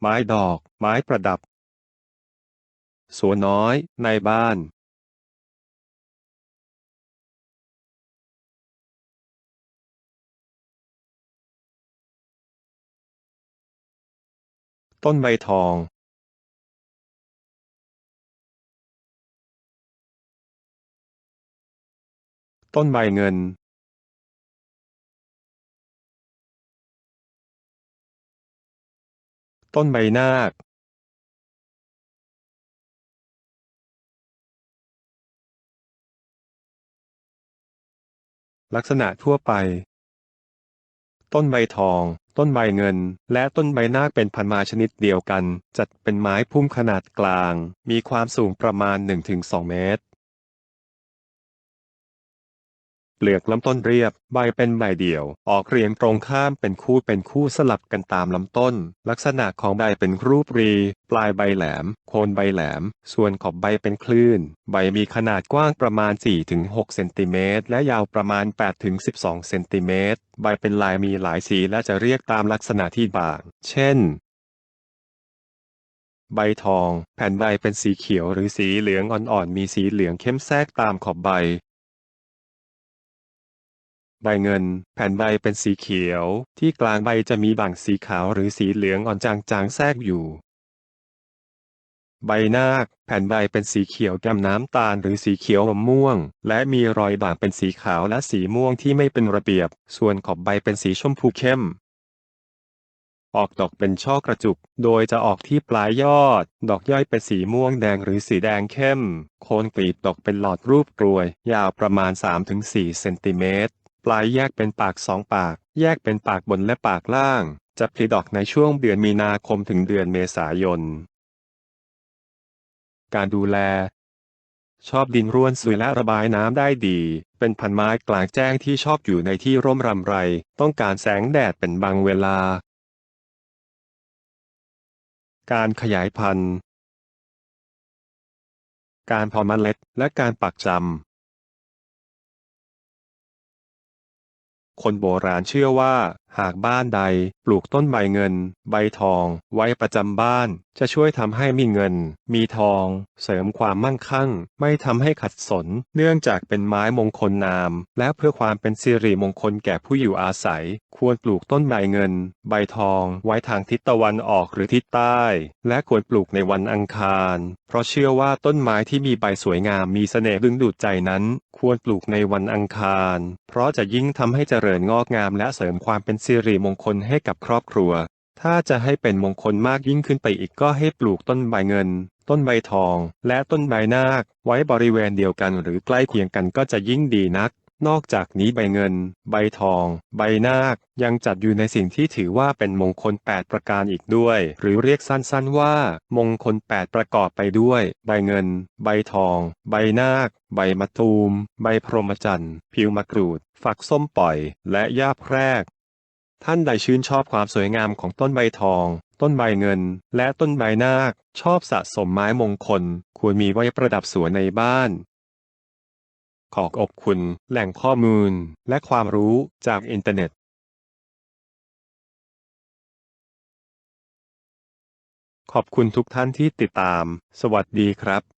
ไม้ดอก ไม้ประดับ สวนน้อย ในบ้าน ต้นใบทอง ต้นใบเงิน ต้นใบนาคลักษณะทั่วไป ต้นใบทอง ต้นใบเงิน และต้นใบนาคเป็นพันธุ์ไม้ชนิดเดียวกัน จัดเป็นไม้พุ่มขนาดกลาง มีความสูงประมาณ 1-2 เมตร ลือกลำต้นเรียบ ใบเป็นใบเดี่ยว ออกเรียงตรงข้ามเป็นคู่เป็นคู่สลับกันตามลำต้น ลักษณะของใบเป็นรูปรี ปลายใบแหลม โคนใบแหลม ส่วนขอบใบเป็นคลื่น ใบมีขนาดกว้างประมาณ 4-6 เซนติเมตรและยาวประมาณ 8-12 เซนติเมตร ใบเป็นลายมีหลายสีและจะเรียกตามลักษณะที่บาง เช่นใบทอง แผ่นใบเป็นสีเขียวหรือสีเหลืองอ่อนๆ มีสีเหลืองเข้มแทรกตามขอบใบ ใบเงิน แผ่นใบเป็นสีเขียว ที่กลางใบจะมีบ่างสีขาวหรือสีเหลืองอ่อนจางๆแทรกอยู่ ใบนาค แผ่นใบเป็นสีเขียวแกมน้ำตาลหรือสีเขียวอมม่วง และมีรอยด่างเป็นสีขาวและสีม่วงที่ไม่เป็นระเบียบ ส่วนขอบใบเป็นสีชมพูเข้มออกดอกเป็นช่อกระจุก โดยจะออกที่ปลายยอด ดอกย่อยเป็นสีม่วงแดงหรือสีแดงเข้ม โคนกลีบดอกเป็นหลอดรูปกลวย ยาวประมาณ 3-4 เซนติเมตร ปลายแยกเป็นปากสองปาก แยกเป็นปากบนและปากล่าง จะผลิดอกในช่วงเดือนมีนาคมถึงเดือนเมษายน การดูแล ชอบดินร่วนซุยและระบายน้ำได้ดี เป็นพันไม้กลางแจ้งที่ชอบอยู่ในที่ร่มรำไร ต้องการแสงแดดเป็นบางเวลา การขยายพันธุ์การเพาะเมล็ดและการปักจำ คนโบราณเชื่อว่า หากบ้านใดปลูกต้นใบเงิน ใบทอง ไว้ประจำบ้าน จะช่วยทำให้มีเงิน มีทอง เสริมความมั่งคั่ง ไม่ทำให้ขัดสน เนื่องจากเป็นไม้มงคลนาม และเพื่อความเป็นสิริมงคลแก่ผู้อยู่อาศัย ควรปลูกต้นใบเงิน ใบทอง ไว้ทางทิศตะวันออกหรือทิศใต้ และควรปลูกในวันอังคาร เพราะเชื่อว่าต้นไม้ที่มีใบสวยงามมีเสน่ห์ดึงดูดใจนั้น ควรปลูกในวันอังคาร เพราะจะยิ่งทำให้เจริญงอกงามและเสริมความเป็นสิริมงคลให้กับครอบครัว ถ้าจะให้เป็นมงคลมากยิ่งขึ้นไปอีกก็ให้ปลูกต้นใบเงิน ต้นใบทอง และต้นใบนาค ไว้บริเวณเดียวกันหรือใกล้เคียงกันก็จะยิ่งดีนัก นอกจากนี้ใบเงิน ใบทอง ใบนาค ยังจัดอยู่ในสิ่งที่ถือว่าเป็นมงคล 8 ประการอีกด้วย หรือเรียกสั้นๆว่า มงคล 8 ประกอบไปด้วย ใบเงิน ใบทอง ใบนาค ใบมะตูม ใบพรหมจันทร์ ผิวมะกรูดฝักส้มปล่อย และหญ้าแพรก ท่านใดชื่นชอบความสวยงามของต้นใบทอง ต้นใบเงิน และต้นใบนาค ชอบสะสมไม้มงคล ควรมีไว้ประดับสวนในบ้าน ขอขอบคุณ แหล่งข้อมูล และความรู้จากอินเทอร์เน็ตขอบคุณทุกท่านที่ติดตาม สวัสดีครับ